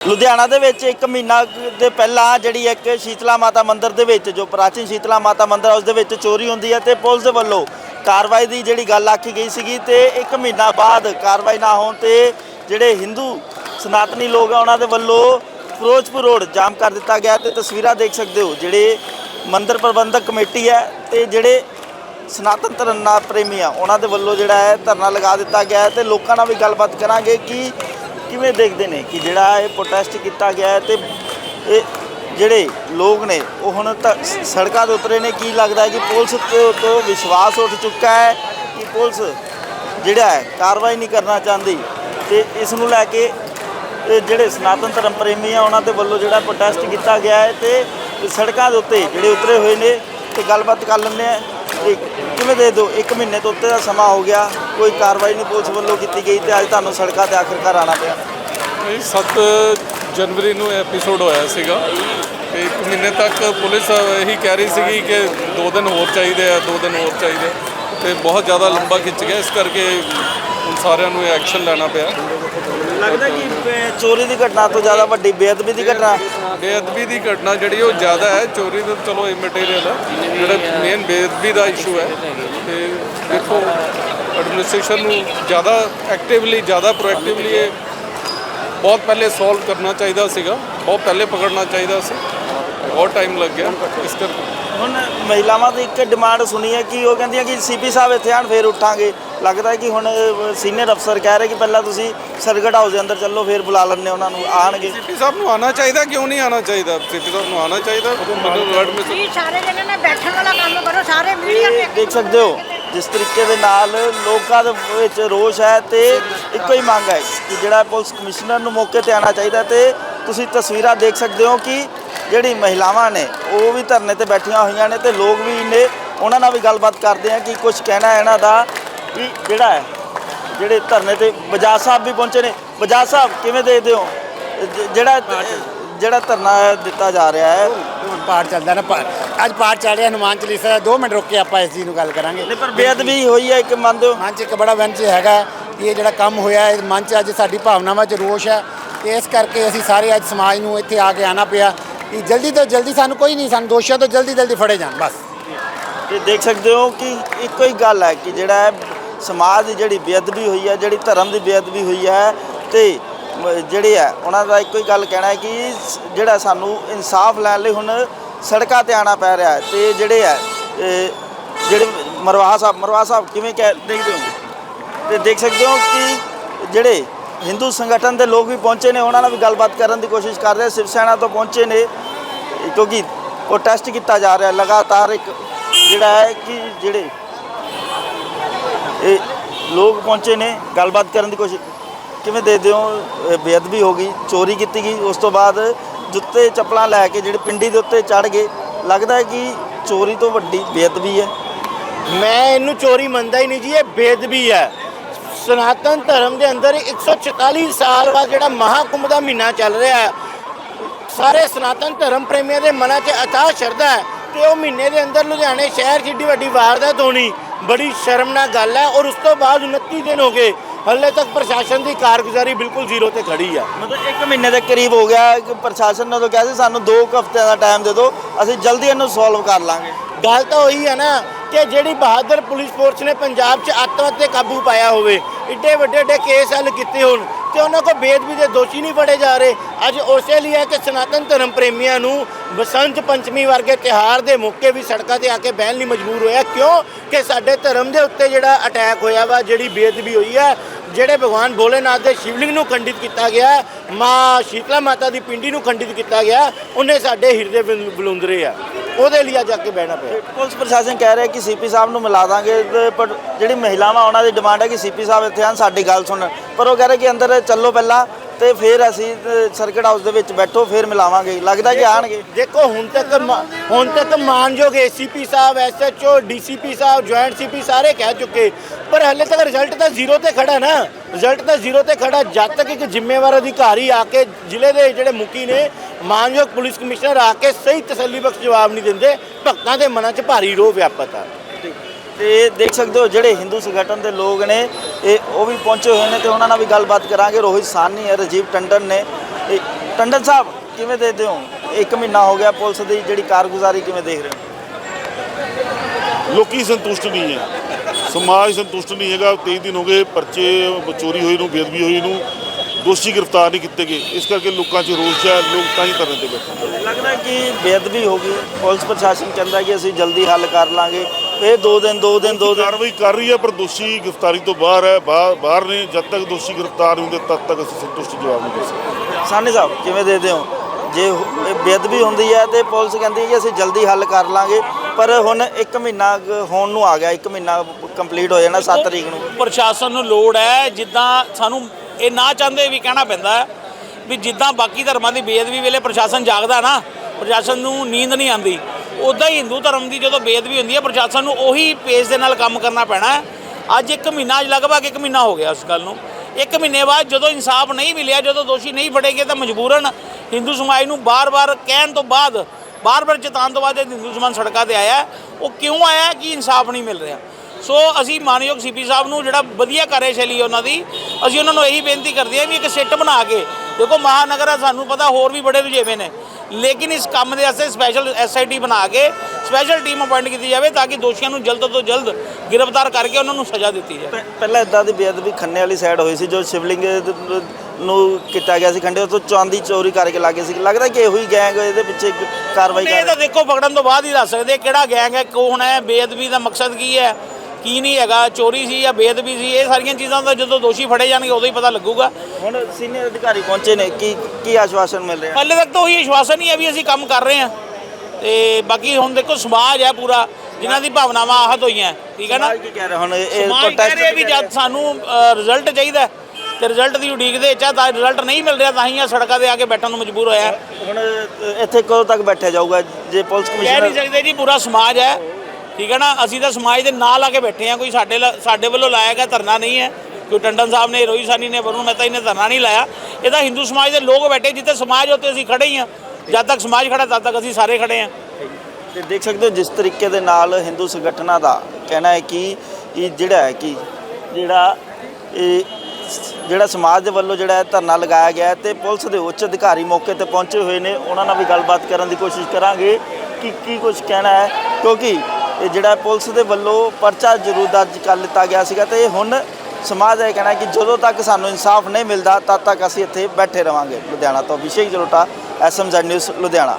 ਲੁਧਿਆਣਾ ਦੇ ਵਿੱਚ ਇੱਕ ਮਹੀਨਾ ਕੁ ਦੇ ਪਹਿਲਾਂ ਜਿਹੜੀ ਇੱਕ ਸ਼ੀਤਲਾ ਮਾਤਾ ਮੰਦਿਰ ਦੇ ਵਿੱਚ, ਜੋ ਪ੍ਰਾਚੀਨ ਸ਼ੀਤਲਾ ਮਾਤਾ ਮੰਦਿਰ ਹੈ ਉਸ ਦੇ ਵਿੱਚ ਚੋਰੀ ਹੁੰਦੀ ਹੈ ਤੇ ਪੁਲਿਸ ਦੇ ਵੱਲੋਂ ਕਾਰਵਾਈ ਦੀ ਜਿਹੜੀ ਗੱਲ ਆਖੀ ਗਈ ਸੀਗੀ ਤੇ ਇੱਕ ਮਹੀਨਾ ਬਾਅਦ ਕਾਰਵਾਈ ਨਾ ਹੋਣ ਤੇ ਜਿਹੜੇ ਹਿੰਦੂ ਸਨਾਤਨੀ ਲੋਕ ਆ, ਉਹਨਾਂ ਦੇ ਵੱਲੋਂ ਫਿਰੋਜ਼ਪੁਰ ਰੋਡ ਜਾਮ ਕਰ ਦਿੱਤਾ ਗਿਆ ਤੇ ਤਸਵੀਰਾਂ ਦੇਖ ਸਕਦੇ ਹੋ, ਜਿਹੜੇ ਮੰਦਿਰ ਪ੍ਰਬੰਧਕ ਕਮੇਟੀ ਹੈ ਤੇ ਜਿਹੜੇ ਸਨਾਤਨ ਧਰਮ ਨਾਲ ਪ੍ਰੇਮੀ ਆ, ਉਹਨਾਂ ਦੇ ਵੱਲੋਂ ਜਿਹੜਾ ਹੈ ਧਰਨਾ ਲਗਾ ਦਿੱਤਾ ਗਿਆ ਹੈ ਤੇ ਲੋਕਾਂ ਨਾਲ ਵੀ ਗੱਲਬਾਤ ਕਰਾਂਗੇ ਕਿ ਕਿਵੇਂ ਦੇਖਦੇ ਨੇ ਕਿ ਜਿਹੜਾ ਇਹ ਪ੍ਰੋਟੈਸਟ ਕੀਤਾ ਗਿਆ ਹੈ ਤੇ ਇਹ ਜਿਹੜੇ ਲੋਕ ਨੇ, ਉਹ ਹੁਣ ਤਾਂ ਸੜਕਾਂ ਦੇ ਉਤਰੇ ਨੇ, ਕੀ ਲੱਗਦਾ ਹੈ ਕਿ ਪੁਲਿਸ ਤੋਂ ਤੋਂ ਵਿਸ਼ਵਾਸ ਉੱਠ ਚੁੱਕਾ ਹੈ ਕਿ ਪੁਲਿਸ ਜਿਹੜਾ ਹੈ ਕਾਰਵਾਈ ਨਹੀਂ ਕਰਨਾ ਚਾਹੁੰਦੀ ਤੇ ਇਸ ਨੂੰ ਲੈ ਕੇ ਜਿਹੜੇ ਸਨਾਤਨ ਧਰਮ ਪ੍ਰੇਮੀ ਆ, ਉਹਨਾਂ ਦੇ ਵੱਲੋਂ ਜਿਹੜਾ ਪ੍ਰੋਟੈਸਟ ਕੀਤਾ ਗਿਆ ਹੈ ਤੇ ਸੜਕਾਂ ਦੇ ਉੱਤੇ ਜਿਹੜੇ ਉਤਰੇ ਹੋਏ ਨੇ ਤੇ ਗੱਲਬਾਤ ਕਰ ਲੈਂਦੇ ਆ ਕਿਵੇਂ ਦੇ ਦਿਓ? ਇੱਕ ਮਹੀਨੇ ਤੋਂ ਉੱਤੇ ਦਾ ਸਮਾਂ ਹੋ ਗਿਆ ਕੋਈ ਕਾਰਵਾਈ ਨਹੀਂ ਪੁਲਿਸ ਵੱਲੋਂ ਕੀਤੀ ਗਈ ਤੇ ਅੱਜ ਤੁਹਾਨੂੰ ਸੜਕਾਂ ਤੇ ਆਖਿਰਕਾਰ ਆਉਣਾ ਪਿਆ। ਇਹ 7 ਜਨਵਰੀ ਨੂੰ ਐਪੀਸੋਡ ਹੋਇਆ ਸੀਗਾ ਤੇ ਇੱਕ ਮਹੀਨੇ ਤੱਕ ਪੁਲਿਸ ਇਹੀ ਕਹਿ ਰਹੀ ਸੀਗੀ ਕਿ 2 ਦਿਨ ਹੋਰ ਚਾਹੀਦੇ ਆ 2 ਦਿਨ ਹੋਰ ਚਾਹੀਦੇ। ਤੇ ਬਹੁਤ ਜ਼ਿਆਦਾ ਲੰਬਾ ਖਿੱਚ ਗਿਆ ਇਸ ਕਰਕੇ ਸਾਰਿਆਂ ਨੂੰ ਇਹ ਐਕਸ਼ਨ ਲੈਣਾ ਪਿਆ। ਲੱਗਦਾ ਕਿ ਚੋਰੀ ਦੀ ਘਟਨਾ ਤੋਂ ਜ਼ਿਆਦਾ ਵੱਡੀ ਬੇਅਦਬੀ ਦੀ ਘਟਨਾ? ਬੇਅਦਬੀ ਦੀ ਘਟਨਾ ਜਿਹੜੀ ਉਹ ਜ਼ਿਆਦਾ ਹੈ। ਚੋਰੀ ਤਾਂ ਚਲੋ ਇਮਟੀਰੀਅਲ ਹੈ ਜਿਹੜਾ ਮੇਨ ਬੇਅਦਬੀ ਦਾ ਇਸ਼ੂ ਹੈ। ਤੇ ਦੇਖੋ ਐਡਮਿਨਿਸਟ੍ਰੇਸ਼ਨ ਨੂੰ ਜ਼ਿਆਦਾ ਐਕਟਿਵਲੀ ਜ਼ਿਆਦਾ ਪ੍ਰੋਐਕਟਿਵਲੀ ਇਹ ਬਹੁਤ ਪਹਿਲੇ ਸੋਲਵ ਕਰਨਾ ਚਾਹੀਦਾ ਸੀਗਾ। ਬਹੁਤ ਪਹਿਲੇ ਪਕੜਨਾ ਚਾਹੀਦਾ ਸੀ। ਬਹੁਤ ਟਾਈਮ ਲੱਗ ਗਿਆ। ਇਸ ਕਰਕੇ ਹੁਣ ਮਹਿਲਾਵਾਂ ਦੀ ਇੱਕ ਡਿਮਾਂਡ ਸੁਣੀ ਹੈ ਕਿ ਉਹ ਕਹਿੰਦੀਆਂ ਕਿ ਸੀਪੀ ਸਾਹਿਬ ਇੱਥੇ ਆਣ ਫੇਰ ਉੱਠਾਂਗੇ। ਲੱਗਦਾ ਹੈ ਕਿ ਹੁਣ ਸੀਨੀਅਰ ਅਫਸਰ ਕਹਿ ਰਹੇ ਕਿ ਪਹਿਲਾਂ ਤੁਸੀਂ ਸਰਕਟ ਹਾਊਸ ਦੇ ਅੰਦਰ ਚੱਲੋ ਫੇਰ ਬੁਲਾ ਲੈਣੇ ਉਹਨਾਂ ਨੂੰ ਆਣਗੇ ਸੀਪੀ ਸਾਹਿਬ ਨੂੰ ਆਉਣਾ ਚਾਹੀਦਾ ਕਿਉਂ ਨਹੀਂ ਆਉਣਾ ਚਾਹੀਦਾ? ਸੀਪੀ ਸਾਹਿਬ ਨੂੰ ਆਉਣਾ ਚਾਹੀਦਾ। ਮੈਨੂੰ ਵਰਡ ਜੀ ਸਾਰੇ ਜਣੇ ਨੇ ਬੈਠਣ ਵਾਲਾ ਕੰਮ ਕਰੋ ਸਾਰੇ ਮੀਡੀਆ ਇਹ ਦੇਖ ਸਕਦੇ ਹੋ ਜਿਸ ਤਰੀਕੇ ਦੇ ਨਾਲ ਲੋਕਾਂ ਦੇ ਵਿੱਚ ਰੋਸ਼ ਹੈ ਤੇ ਇੱਕੋ ਹੀ ਮੰਗ ਹੈ ਕਿ ਜਿਹੜਾ ਪੁਲਿਸ ਕਮਿਸ਼ਨਰ ਨੂੰ ਮੌਕੇ ਤੇ ਆਉਣਾ ਚਾਹੀਦਾ ਤੇ ਤੁਸੀਂ ਤਸਵੀਰਾਂ ਦੇਖ ਸਕਦੇ ਹੋ ਕਿ ਜਿਹੜੀ ਮਹਿਲਾਵਾਂ ਨੇ ਉਹ ਵੀ ਧਰਨੇ ਤੇ ਬੈਠੀਆਂ ਹੋਈਆਂ ਨੇ ਤੇ ਲੋਕ ਵੀ ਨੇ ਉਹਨਾਂ ਨਾਲ ਵੀ ਗੱਲਬਾਤ ਕਰਦੇ ਆ ਕਿ ਕੁਝ ਕਹਿਣਾ ਹੈ ਇਹਨਾਂ ਦਾ ਕਿ ਜਿਹੜਾ ਹੈ? ਜਿਹੜੇ ਧਰਨੇ ਤੇ ਬਜਾਜ ਸਾਹਿਬ ਵੀ ਪਹੁੰਚੇ ਨੇ। ਬਜਾਜ ਸਾਹਿਬ ਕਿਵੇਂ ਦੇਖਦੇ ਹੋ? ਜਿਹੜਾ ਜਿਹੜਾ ਧਰਨਾ ਦਿੱਤਾ ਜਾ ਰਿਹਾ ਹੈ। ਪਾਠ ਚੱਲਦਾ ਨਾ ਅੱਜ ਪਾਠ ਚੱਲ ਰਿਹਾ ਹਨੂਮਾਨ ਚਾਲੀਸਾ ਦਾ। 2 ਮਿੰਟ ਰੁਕ ਕੇ ਆਪਾਂ ਇਸ ਚੀਜ਼ ਨੂੰ ਗੱਲ ਕਰਾਂਗੇ। ਪਰ ਬੇਅਦਬੀ ਹੋਈ ਹੈ ਕਿ ਮੰਨਦੇ ਹੋ? ਮਨ 'ਚ ਇੱਕ ਬੜਾ ਵੰਚ ਹੈਗਾ ਕਿ ਇਹ ਜਿਹੜਾ ਕੰਮ ਹੋਇਆ ਹੈ ਮਨ 'ਚ ਅੱਜ ਸਾਡੀ ਭਾਵਨਾਵਾਂ 'ਚ ਰੋਸ਼ ਹੈ। ਤੇ ਇਸ ਕਰਕੇ ਅਸੀਂ ਸਾਰੇ ਅੱਜ ਸਮਾਜ ਨੂੰ ਇੱਥੇ ਆ ਕੇ ਆਣਾ ਪਿਆ। ਕਿ ਜਲਦੀ ਤੋਂ ਜਲਦੀ ਸਾਨੂੰ ਕੋਈ ਨਹੀਂ, ਸਾਨੂੰ ਦੋਸ਼ੀਆਂ ਤੋਂ ਜਲਦੀ ਜਲਦੀ ਫੜੇ ਜਾਣ, ਬਸ। ਤੇ ਦੇਖ ਸਕਦੇ ਹੋ ਕਿ ਇੱਕੋ ਹੀ ਗੱਲ ਹੈ ਕਿ ਜਿਹੜਾ ਹੈ, ਸਮਾਜ ਦੀ ਜਿਹੜੀ ਬੇਅਦਬੀ ਹੋਈ ਹੈ, ਜਿਹੜੀ ਧਰਮ ਦੀ ਬੇਅਦਬੀ ਹੋਈ ਹੈ ਤੇ ਜਿਹੜੇ ਹੈ, ਉਹਨਾਂ ਦਾ ਇੱਕੋ ਹੀ ਗੱਲ ਕਹਿਣਾ ਹੈ ਕਿ ਜਿਹੜਾ ਸਾਨੂੰ ਇਨਸਾਫ ਲੈਣ ਲਈ ਹੁਣ ਸੜਕਾਂ ਤੇ ਆਣਾ ਪੈ ਰਿਹਾ ਹੈ ਤੇ ਜਿਹੜੇ ਹੈ ਜਿਹੜੇ ਮਰਵਾਹਾ ਸਾਹਿਬ ਮਰਵਾਹਾ ਸਾਹਿਬ ਕਿਵੇਂ ਕਹਿ, ਦੇਖਦੇ ਹੋ ਤੇ ਦੇਖ ਸਕਦੇ ਹੋ ਕਿ ਜਿਹੜੇ ਹਿੰਦੂ ਸੰਗਠਨ ਦੇ ਲੋਕ ਵੀ ਪਹੁੰਚੇ ਨੇ, ਉਹਨਾਂ ਨਾਲ ਵੀ ਗੱਲਬਾਤ ਕਰਨ ਦੀ ਕੋਸ਼ਿਸ਼ ਕਰ ਰਹੇ ਸ਼ਿਵ ਸੈਨਾ ਤੋਂ ਪਹੁੰਚੇ ਨੇ। ਕਿਉਂਕਿ ਪ੍ਰੋਟੈਸਟ ਕੀਤਾ ਜਾ ਰਿਹਾ, ਲਗਾਤਾਰ ਇੱਕ ਜਿਹੜਾ ਹੈ ਕਿ ਜਿਹੜੇ ਇਹ ਲੋਕ ਪਹੁੰਚੇ ਨੇ, ਗੱਲਬਾਤ ਕਰਨ ਦੀ ਕੋਸ਼ਿਸ਼ ਕਿਵੇਂ ਦੇਖਦੇ ਹੋ ਬੇਅਦਬੀ ਹੋ ਗਈ, ਚੋਰੀ ਕੀਤੀ ਗਈ, ਉਸ ਤੋਂ ਬਾਅਦ ਜੁੱਤੇ ਚੱਪਲਾਂ ਲੈ ਕੇ ਜਿਹੜੇ ਪਿੰਡੀ ਦੇ ਉੱਤੇ ਚੜ ਗਏ, ਲੱਗਦਾ ਹੈ ਕਿ ਚੋਰੀ ਤੋਂ ਵੱਡੀ ਬੇਅਦਬੀ ਹੈ। ਮੈਂ ਇਹਨੂੰ ਚੋਰੀ ਮੰਨਦਾ ਹੀ ਨਹੀਂ ਜੀ, ਇਹ ਬੇਅਦਬੀ ਹੈ। ਸਨਾਤਨ ਧਰਮ ਦੇ ਅੰਦਰ 144 ਸਾਲ ਬਾਅਦ ਜਿਹੜਾ ਮਹਾਕੁੰਭ ਦਾ ਮਹੀਨਾ ਚੱਲ ਰਿਹਾ ਹੈ ਸਾਰੇ ਸਨਾਤਨ ਧਰਮ ਪ੍ਰੇਮੀਆਂ ਦੇ ਮਨਾਂ 'ਚ ਅਥਾਹ ਸ਼ਰਧਾ ਹੈ ਤੇ ਉਹ ਮਹੀਨੇ ਦੇ ਅੰਦਰ ਲੁਧਿਆਣੇ ਸ਼ਹਿਰ 'ਚ ਏਡੀ ਵੱਡੀ ਵਾਰਦਾਤ ਹੋਣੀ ਬੜੀ ਸ਼ਰਮਨਾਕ ਗੱਲ ਹੈ ਔਰ ਉਸ ਤੋਂ ਬਾਅਦ 29 ਦਿਨ ਹੋ ਗਏ। ਹੱਲੇ ਤੱਕ ਪ੍ਰਸ਼ਾਸਨ ਦੀ ਕਾਰਗੁਜ਼ਾਰੀ ਬਿਲਕੁਲ ਜ਼ੀਰੋ ਤੇ ਖੜੀ ਹੈ ਮਤਲਬ ਇੱਕ ਮਹੀਨੇ ਦੇ ਕਰੀਬ ਹੋ ਗਿਆ ਕਿ ਪ੍ਰਸ਼ਾਸਨ ਨੇ ਤਾਂ ਕਿਹਾ ਸੀ ਸਾਨੂੰ 2 ਹਫ਼ਤਿਆਂ ਦਾ ਟਾਈਮ ਦੇ ਦਿਓ ਅਸੀਂ ਜਲਦੀ ਇਹਨੂੰ ਸੋਲਵ ਕਰ ਲਾਂਗੇ। ਗੱਲ ਤਾਂ ਉਹੀ ਹੈ ਨਾ ਕਿ ਜਿਹੜੀ ਬਹਾਦਰ ਪੁਲਿਸ ਫੋਰਸ ਨੇ ਪੰਜਾਬ 'ਚ ਅੱਤਵਾਦ ਤੇ ਕਾਬੂ ਪਾਇਆ ਹੋਵੇ ਏਡੇ ਵੱਡੇ ਵੱਡੇ ਕੇਸ ਹੱਲ ਕੀਤੇ ਹੋਣ ਤੇ ਉਹਨਾਂ ਕੋ ਬੇਦਬੀ ਦੇ ਦੋਸ਼ੀ ਨਹੀਂ ਫੜੇ ਜਾ ਰਹੇ। ਅੱਜ ਉਸੇ ਲਈ ਹੈ ਕਿ ਸਨਾਤਨ ਧਰਮ ਪ੍ਰੇਮੀਆਂ ਨੂੰ ਬਸੰਤ ਪੰਚਮੀ ਵਰਗੇ ਤਿਹਾਰ ਦੇ ਮੌਕੇ ਵੀ ਸੜਕਾਂ ਤੇ ਆ ਕੇ ਬਹਿਣ ਲਈ ਮਜਬੂਰ ਹੋਇਆ। ਕਿਉਂ? ਕਿ ਸਾਡੇ ਧਰਮ ਦੇ ਉੱਤੇ ਜਿਹੜਾ ਅਟੈਕ ਹੋਇਆ ਵਾ, ਜਿਹੜੀ ਬੇਦਬੀ ਹੋਈ ਹੈ ਜਿਹੜੇ ਭਗਵਾਨ ਭੋਲੇਨਾਥ ਦੇ ਸ਼ਿਵਲਿੰਗ ਨੂੰ ਖੰਡਿਤ ਕੀਤਾ ਗਿਆ, ਮਾਂ ਸ਼ੀਤਲਾ ਮਾਤਾ ਦੀ ਪਿੰਡੀ ਨੂੰ ਖੰਡਿਤ ਕੀਤਾ ਗਿਆ, ਉਹਨੇ ਸਾਡੇ ਹਿਰਦੇ ਬਲ- ਬਲੁੰਦਰੇ ਆ। ਉਹਦੇ ਲਈ ਅੱਜ ਆ ਕੇ ਬਹਿਣਾ ਪਿਆ। ਪੁਲਿਸ ਪ੍ਰਸ਼ਾਸਨ ਕਹਿ ਰਿਹਾ ਕਿ ਸੀਪੀ ਸਾਹਿਬ ਨੂੰ ਮਿਲਾ ਦਾਂਗੇ ਪਰ ਜਿਹੜੀ ਮਹਿਲਾਵਾਂ, ਉਹਨਾਂ ਦੀ ਡਿਮਾਂਡ ਹੈ ਕਿ ਸੀਪੀ ਸਾਹਿਬ ਇੱਥੇ ਆਣ ਸਾਡੀ ਗੱਲ ਸੁਣਨ ਪਰ ਉਹ ਕਹਿ ਰਹੇ ਕਿ ਅੰਦਰ ਚੱਲੋ ਪਹਿਲਾਂ ਤੇ ਫਿਰ ਅਸੀਂ ਸਰਕਟ ਹਾਊਸ ਦੇ ਵਿੱਚ ਬੈਠੋ ਫਿਰ ਮਿਲਾਵਾਂਗੇ। ਲੱਗਦਾ ਕਿ ਆਣਗੇ। ਦੇਖੋ ਹੁਣ ਤੱਕ ਹੁਣ ਤੱਕ ਮਾਨਯੋਗ ਏਸੀਪੀ ਸਾਹਿਬ ਐਸਐਚਓ ਡੀਸੀਪੀ ਸਾਹਿਬ ਜੁਆਇੰਟ ਸੀਪੀ ਸਾਰੇ ਕਹਿ ਚੁੱਕੇ। ਪਰ ਹਲੇ ਤੱਕ ਰਿਜ਼ਲਟ ਤਾਂ ਜ਼ੀਰੋ ਤੇ ਖੜਾ ਨਾ। ਰਿਜ਼ਲਟ ਤਾਂ ਜ਼ੀਰੋ ਤੇ ਖੜਾ ਜਦ ਤੱਕ ਇੱਕ ਜ਼ਿੰਮੇਵਾਰ ਅਧਿਕਾਰੀ ਆ ਕੇ ਜ਼ਿਲ੍ਹੇ ਦੇ ਜਿਹੜੇ ਮੁਖੀ ਨੇ ਮਾਨਯੋਗ ਪੁਲਿਸ ਕਮਿਸ਼ਨਰ ਆ ਕੇ ਸਹੀ ਤਸੱਲੀ ਬਖਸ਼ ਜਵਾਬ ਨਹੀਂ ਦਿੰਦੇ ਭਗਤਾਂ ਦੇ ਮਨਾਂ 'ਚ ਭਾਰੀ ਰੋਹ ਵਿਆਪਤ ਆ। ਤੇ ਦੇਖ ਸਕਦੇ ਹੋ ਜਿਹੜੇ ਹਿੰਦੂ ਸੰਗਠਨ ਦੇ ਲੋਕ ਨੇ ਇਹ ਉਹ ਵੀ ਪਹੁੰਚੇ ਹੋਏ ਨੇ ਤੇ ਉਹਨਾਂ ਨਾਲ ਵੀ ਗੱਲਬਾਤ ਕਰਾਂਗੇ। ਰੋਹਿਤ ਸਾਨੀ ਹੈ ਰਜੀਵ ਟੰਡਨ ਨੇ। ਟੰਡਨ ਸਾਹਿਬ ਕਿਵੇਂ ਦੇਖਦੇ ਹੋ? ਇੱਕ ਮਹੀਨਾ ਹੋ ਗਿਆ ਪੁਲਿਸ ਦੀ ਜਿਹੜੀ ਕਾਰਗੁਜ਼ਾਰੀ ਕਿਵੇਂ ਦੇਖ ਰਹੇ ਹੋ? ਲੋਕੀ ਸੰਤੁਸ਼ਟ ਨਹੀਂ ਹੈ। ਸਮਾਜ ਸੰਤੁਸ਼ਟ ਨਹੀਂ ਹੈਗਾ। 23 ਦਿਨ ਹੋ ਗਏ ਪਰਚੇ ਚੋਰੀ ਹੋਈ ਨੂੰ ਬੇਦਬੀ ਹੋਈ ਨੂੰ। ਦੋਸ਼ੀ ਗ੍ਰਿਫਤਾਰ ਨਹੀਂ ਕੀਤੇ ਗਏ। ਇਸ ਕਰਕੇ ਲੋਕਾਂ 'ਚ ਰੋਸ ਹੈ। ਲੋਕ ਤਾਂ ਹੀ ਧਰਨੇ ਤੇ ਬੈਠੇ। ਲੱਗਦਾ ਕਿ ਬੇਅਦਬੀ ਹੋ ਗਈ। ਪੁਲਿਸ ਪ੍ਰਸ਼ਾਸਨ ਕਹਿੰਦਾ ਕਿ ਅਸੀਂ ਜਲਦੀ ਹੱਲ ਕਰ ਲਾਂਗੇ। ਇਹ ਦੋ ਦਿਨ ਦੋ ਦਿਨ ਦੋ ਦਿਨ। ਕਾਰਵਾਈ ਕਰ ਰਹੀ ਹੈ ਪਰ ਦੋਸ਼ੀ ਗ੍ਰਿਫਤਾਰੀ ਤੋਂ ਬਾਹਰ ਹੈ ਬਾਹਰ ਬਾਹਰ ਨੇ। ਜਦ ਤੱਕ ਦੋਸ਼ੀ ਗ੍ਰਿਫਤਾਰ ਨਹੀਂ ਹੁੰਦੇ ਤਦ ਤੱਕ ਅਸੀਂ ਸੰਤੁਸ਼ਟ ਜਵਾਬ ਨਹੀਂ ਦੇ ਸਕਦੇ। ਸਾਨੀ ਸਾਹਿਬ ਕਿਵੇਂ ਦੇਖਦੇ ਹੋ ਜੇ ਉਹ- ਇਹ ਬੇਅਦਬੀ ਹੁੰਦੀ ਹੈ ਤੇ ਪੁਲਿਸ ਕਹਿੰਦੀ ਹੈ ਕਿ ਅਸੀਂ ਜਲਦੀ ਹੱਲ ਕਰ ਲਾਂਗੇ ਪਰ ਹੁਣ 1 ਮਹੀਨਾ ਕੁ ਹੋਣ ਨੂੰ ਆ ਗਿਆ 1 ਮਹੀਨਾ ਕੰਪਲੀਟ ਹੋ ਜਾਣਾ 7 ਤਰੀਕ ਨੂੰ। ਪ੍ਰਸ਼ਾਸਨ ਨੂੰ ਲੋੜ ਹੈ ਜਿੱਦਾਂ ਸਾਨੂੰ ਇਹ ਨਾ ਚਾਹੁੰਦੇ ਵੀ ਕਹਿਣਾ ਪੈਂਦਾ ਹੈ ਵੀ ਜਿੱਦਾਂ ਬਾਕੀ ਧਰਮਾਂ ਦੀ ਬੇਅਦਬੀ ਵੇਲੇ ਪ੍ਰਸ਼ਾਸਨ ਜਾਗਦਾ ਨਾ ਪ੍ਰਸ਼ਾਸਨ ਨੂੰ ਨੀਂਦ ਨਹੀਂ ਆਉਂਦੀ। ਉਦਾਂ ਹੀ ਹਿੰਦੂ ਧਰਮ ਦੀ ਜਦੋਂ ਬੇਅਦਬੀ ਹੁੰਦੀ ਹੈ, ਪ੍ਰਸ਼ਾਸਨ ਨੂੰ ਉਹੀ ਪੇਸ ਦੇ ਨਾਲ ਕੰਮ ਕਰਨਾ ਪੈਣਾ ਹੈ। ਅੱਜ ਇੱਕ ਮਹੀਨਾ ਲਗਭਗ ਇੱਕ ਮਹੀਨਾ ਹੋ ਗਿਆ ਉਸ ਗੱਲ ਨੂੰ। ਇੱਕ ਮਹੀਨੇ ਬਾਅਦ ਜਦੋਂ ਇਨਸਾਫ ਨਹੀਂ ਮਿਲਿਆ, ਜਦੋਂ ਦੋਸ਼ੀ ਨਹੀਂ ਫੜੇ ਗਏ ਤਾਂ ਮਜਬੂਰਨ ਹਿੰਦੂ ਸਮਾਜ ਨੂੰ ਬਾਰ-ਬਾਰ ਕਹਿਣ ਤੋਂ ਬਾਅਦ, ਬਾਰ-ਬਾਰ ਚੇਤਾਉਣ ਤੋਂ ਬਾਅਦ ਇਹ ਹਿੰਦੂ ਸਮਾਜ ਸੜਕਾਂ ਤੇ ਆਇਆ ਉਹ ਕਿਉਂ ਆਇਆ ਕਿ ਇਨਸਾਫ ਨਹੀਂ ਮਿਲ ਰਿਹਾ? ਸੋ ਅਸੀਂ ਮਾਨਯੋਗ ਸੀਪੀ ਸਾਹਿਬ ਨੂੰ ਜਿਹੜਾ ਵਧੀਆ ਕਾਰਜਸ਼ੈਲੀ ਉਹਨਾਂ ਦੀ, ਅਸੀਂ ਉਹਨਾਂ ਨੂੰ ਇਹੀ ਬੇਨਤੀ ਕਰਦੇ ਹਾਂ ਵੀ ਇੱਕ ਸਿੱਟ ਬਣਾ ਕੇ ਦੇਖੋ ਮਹਾਨਗਰ ਆ ਸਾਨੂੰ ਪਤਾ ਹੋਰ ਵੀ ਬੜੇ ਰੁਝੇਵੇਂ ਨੇ। ਲੇਕਿਨ ਇਸ ਕੰਮ ਦੇ ਵਾਸਤੇ ਸਪੈਸ਼ਲ ਐਸਆਈਟੀ ਬਣਾ ਕੇ ਸਪੈਸ਼ਲ ਟੀਮ ਅਪਾਇੰਟ ਕੀਤੀ ਜਾਵੇ ਤਾਂ ਕਿ ਦੋਸ਼ੀਆਂ ਨੂੰ ਜਲਦ ਤੋਂ ਜਲਦ ਗ੍ਰਿਫਤਾਰ ਕਰਕੇ ਉਹਨਾਂ ਨੂੰ ਸਜ਼ਾ ਦਿੱਤੀ ਜਾਵੇ ਪਹਿ- ਪਹਿਲਾਂ ਇਦਾਂ ਦੀ ਬੇਅਦਬੀ ਖੰਨੇ ਵਾਲੀ ਸਾਈਡ ਹੋਈ ਸੀ ਜੋ ਸ਼ਿਵਲਿੰਗ ਨੂੰ ਕੀਤਾ ਗਿਆ ਸੀ ਖੰਡੇ ਤੋਂ ਚਾਂਦੀ ਚੋਰੀ ਕਰਕੇ ਲੱਗੇ ਸੀ। ਲੱਗਦਾ ਕਿ ਇਹੋ ਹੀ ਗੈਂਗ ਇਹਦੇ ਪਿੱਛੇ ਕਾਰਵਾਈ ਇਹ ਕਰ ਤਾਂ ਦੇਖੋ ਪਕੜਨ ਤੋਂ ਬਾਅਦ ਹੀ ਦੱਸ ਸਕਦੇ ਕਿਹੜਾ ਗੈਂਗ ਹੈ ਕੌਣ ਹੈ ਬੇਅਦਬੀ ਦਾ ਮਕਸਦ ਕੀ ਹੈ। ਕੀ ਨਹੀਂ ਹੈਗਾ ਚੋਰੀ ਸੀ ਜਾਂ ਬੇਅਦਬੀ ਸੀ ਇਹ ਸਾਰੀਆਂ ਚੀਜ਼ਾਂ ਦਾ ਜਦੋਂ ਦੋਸ਼ੀ ਫੜੇ ਜਾਣਗੇ ਉਦੋਂ ਹੀ ਪਤਾ ਲੱਗੂਗਾ। ਹੁਣ ਸੀਨੀਅਰ ਅਧਿਕਾਰੀ ਪਹੁੰਚੇ ਨੇ ਕੀ ਕੀ ਆਸ਼ਵਾਸਨ ਮਿਲ ਰਿਹਾ? ਹਾਲੇ ਤੱਕ ਤਾਂ ਉਹੀ ਵਿਸ਼ਵਾਸਨ ਹੀ ਹੈ ਵੀ ਅਸੀਂ ਕੰਮ ਕਰ ਰਹੇ ਹਾਂ। ਤੇ ਬਾਕੀ ਹੁਣ ਦੇਖੋ ਸਮਾਜ ਹੈ ਪੂਰਾ ਜਿਨ੍ਹਾਂ ਦੀ ਭਾਵਨਾਵਾਂ ਆਹਤ ਹੋਈਆਂ ਠੀਕ ਹੈ ਨਾ? ਕੀ ਕਹਿ ਰਿਹਾ ਹੁਣ? ਇਹ ਰਿਹਾ ਵੀ ਜਦ ਸਾਨੂੰ ਰਿਜ਼ਲਟ ਚਾਹੀਦਾ ਤੇ ਰਿਜ਼ਲਟ ਦੀ ਉਡੀਕ ਦੇ ਵਿੱਚ ਆ ਤਾਂ ਰਿਜ਼ਲਟ ਨਹੀਂ ਮਿਲ ਰਿਹਾ ਤਾਂ ਹੀ ਆ ਸੜਕਾਂ ਤੇ ਆ ਕੇ ਬੈਠਣ ਨੂੰ ਮਜਬੂਰ ਹੋਇਆ। ਹੁਣ ਇੱਥੇ ਕਦੋਂ ਤੱਕ ਬੈਠਿਆ ਜਾਊਗਾ ਜੇ ਪੁਲਿਸ ਕਹਿ ਨਹੀਂ ਕਮਿਸ਼ਨਰ ਸਕਦੇ ਜੀ ਪੂਰਾ ਸਮਾਜ ਹੈ। ਠੀਕ ਹੈ ਨਾ? ਅਸੀਂ ਤਾਂ ਸਮਾਜ ਦੇ ਨਾਲ ਆ ਕੇ ਬੈਠੇ ਆ ਕੋਈ ਸਾਡੇ ਲ- ਸਾਡੇ ਵੱਲੋਂ ਲਾਇਆ ਗਿਆ ਧਰਨਾ ਨਹੀਂ ਹੈ। ਕੋਈ ਟੰਡਨ ਸਾਹਿਬ ਨੇ ਰੋਹੀ ਸਾਨੀ ਨੇ, ਵਰੁਣ ਮਹਿਤਾ ਜੀ ਨੇ ਧਰਨਾ ਨਹੀਂ ਲਾਇਆ। ਇਹ ਤਾਂ ਹਿੰਦੂ ਸਮਾਜ ਦੇ ਲੋਕ ਬੈਠੇ, ਜਿੱਥੇ ਸਮਾਜ ਉੱਤੇ ਅਸੀਂ ਖੜੇ ਹੀ ਆ ਜਦ ਤੱਕ ਸਮਾਜ ਖੜਾ, ਤਦ ਤੱਕ ਅਸੀਂ ਸਾਰੇ ਖੜੇ ਆ ਤੇ ਦੇਖ ਸਕਦੇ ਹੋ, ਜਿਸ ਤਰੀਕੇ ਦੇ ਨਾਲ ਹਿੰਦੂ ਸੰਗਠਨਾਂ ਦਾ ਕਹਿਣਾ ਹੈ ਕਿ ਇਹ ਜਿਹੜਾ ਹੈ ਕਿ ਜਿਹੜਾ ਇਹ ਜਿਹੜਾ ਸਮਾਜ ਦੇ ਵੱਲੋਂ ਜਿਹੜਾ ਧਰਨਾ ਲਗਾਇਆ ਗਿਆ ਹੈ ਤੇ ਪੁਲਿਸ ਦੇ ਉੱਚ ਅਧਿਕਾਰੀ ਮੌਕੇ ਤੇ ਪਹੁੰਚੇ ਹੋਏ ਨੇ। ਉਹਨਾਂ ਨਾਲ ਵੀ ਗੱਲਬਾਤ ਕਰਨ ਦੀ ਕੋਸ਼ਿਸ਼ ਕਰਾਂਗੇ ਕਿ ਕੀ ਕੁਝ ਕਹਿਣਾ ਹੈ। ਕਿਉਂਕਿ ਇਹ ਜਿਹੜਾ ਪੁਲਿਸ ਦੇ ਵੱਲੋਂ ਪਰਚਾ ਜ਼ਰੂਰ ਦਰਜ ਕਰ ਲਿੱਤਾ ਗਿਆ ਸੀਗਾ ਤੇ ਹੁਣ ਸਮਾਜ ਦਾ ਇਹ ਕਹਿਣਾ ਕਿ ਜਦੋਂ ਤੱਕ ਸਾਨੂੰ ਇਨਸਾਫ ਨਹੀਂ ਮਿਲਦਾ, ਤਦ ਤੱਕ ਅਸੀਂ ਇੱਥੇ ਬੈਠੇ ਰਵਾਂਗੇ। ਲੁਧਿਆਣਾ ਤੋਂ ਅਭਿਸ਼ੇਕ ਜਲੋਟਾ, ਐਸਐਮਜ਼ੈਡ ਨਿਊਜ਼, ਲੁਧਿਆਣਾ।